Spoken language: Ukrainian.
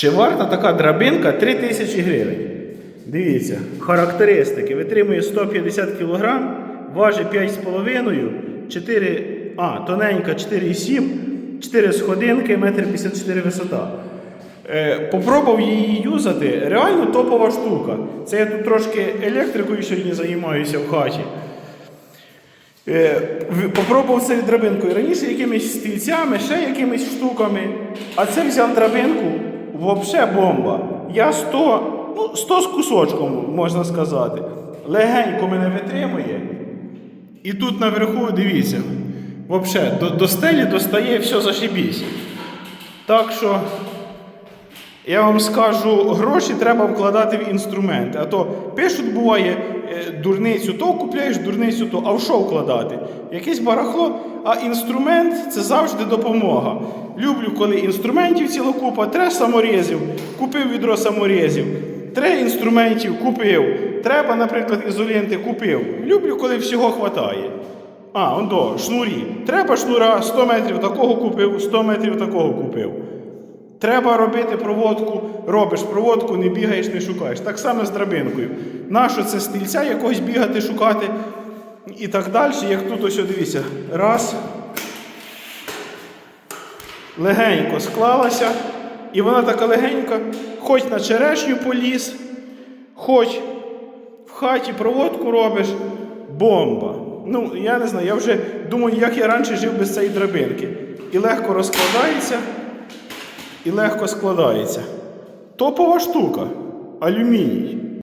Чи варта така драбинка 3 тисячі гривень? Дивіться, характеристики. Витримує 150 кг, важить 5,5, 4, а, тоненька 4,7, 4 сходинки, 1,54 м висота. Е, попробував її юзати, реально топова штука. Це я тут трошки електрикою сьогодні займаюся в хаті. Е, Попробував це драбинкою. Раніше якимись стільцями, ще якимись штуками. А це взяв драбинку, взагалі бомба. Я 100, ну, 100 з кусочком, можна сказати. Легенько мене витримує. І тут наверху, дивіться, взагалі, до, до стелі достає все зашибісь. Так що я вам скажу, гроші треба вкладати в інструменти. А то пишуть, буває, дурницю то купляєш, дурницю то, а в що вкладати? Якесь барахло, а інструмент це завжди допомога. Люблю, коли інструментів ціла купа, три саморізів, купив відро саморізів, три інструментів купив. Треба, наприклад, ізолінти купив. Люблю, коли всього хватає. А, он до, шнурі. Треба шнура, 100 метрів такого купив, 100 метрів такого купив. Треба робити проводку, робиш проводку, не бігаєш, не шукаєш. Так само з драбинкою. Нащо це стільця якогось бігати, шукати і так далі, як тут ось дивіться. Раз. Легенько склалася. І вона така легенька, хоч на черешню поліз, хоч в хаті проводку робиш. Бомба. Ну, я не знаю, я вже думаю, як я раніше жив без цієї драбинки. І легко розкладається і легко складається. Топова штука. Алюміній.